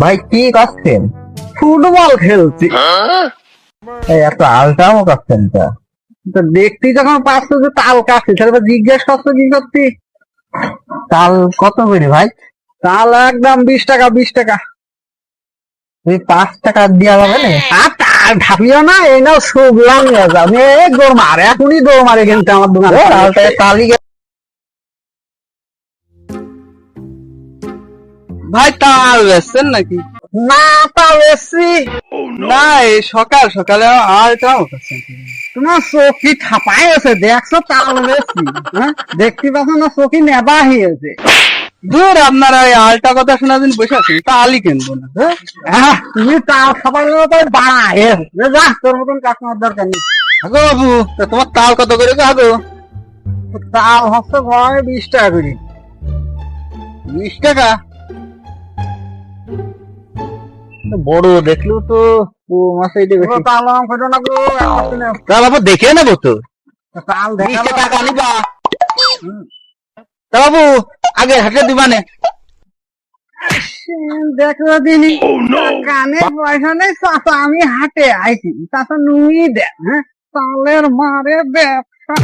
ভাই কি করছেন ফুটবল খেলছি। এই এত আলটাও করছেন তা। তো দেখতে যখন পাচ্ছ যে তাল কাটছি। তাহলে জিজ্ঞেস করছ কি করছি তাল কত করে ভাই? তাল একদম বিশ টাকা বিশ টাকা। তুই পাঁচ টাকা দেওয়া যাবে না? আর তাল ঢাপিও না এই নাও যাও এই দৌড় মারে এখনই দৌড় মারে কিন্তু আমার দোকানে। তালটা তালি ভাই তাল বেচছেন নাকি? না তাল এসছি না এই সকাল সকালে আর আলটাও করছেন তোমার চোখি থাপাই আছে দেখছ তাল এসছি হ্যাঁ? দেখতে পাচ্ছ না চোখি নেবা হয়েছে দূর আপনারা এই আলটা কথা শোনার জন্য বসে আছেন তালই কিনবো না হ্যাঁ? হ্যাঁ তুমি তাল খাবার তো বাড়ায় যা তোর মতন কাস্টমার দরকার নেই। আগো বাবু তা তোমার তাল কত করে গো আগো? তাল হচ্ছে ঘরে বিশ টাকা করে। বিশ টাকা? বড় দেখলেও তো ও মাসে এটা বেশি। তাল আম না। গো বাবু দেখে নেব তো। তাল দেখা টাকা নিবা। তা বাবু আগে হাতে দিবানে দেখো দিনি কানে পয়সা নেই চাচা আমি হাটে আইছি। চাচা নুই দে হ্যাঁ? তালের মারে ব্যবসা।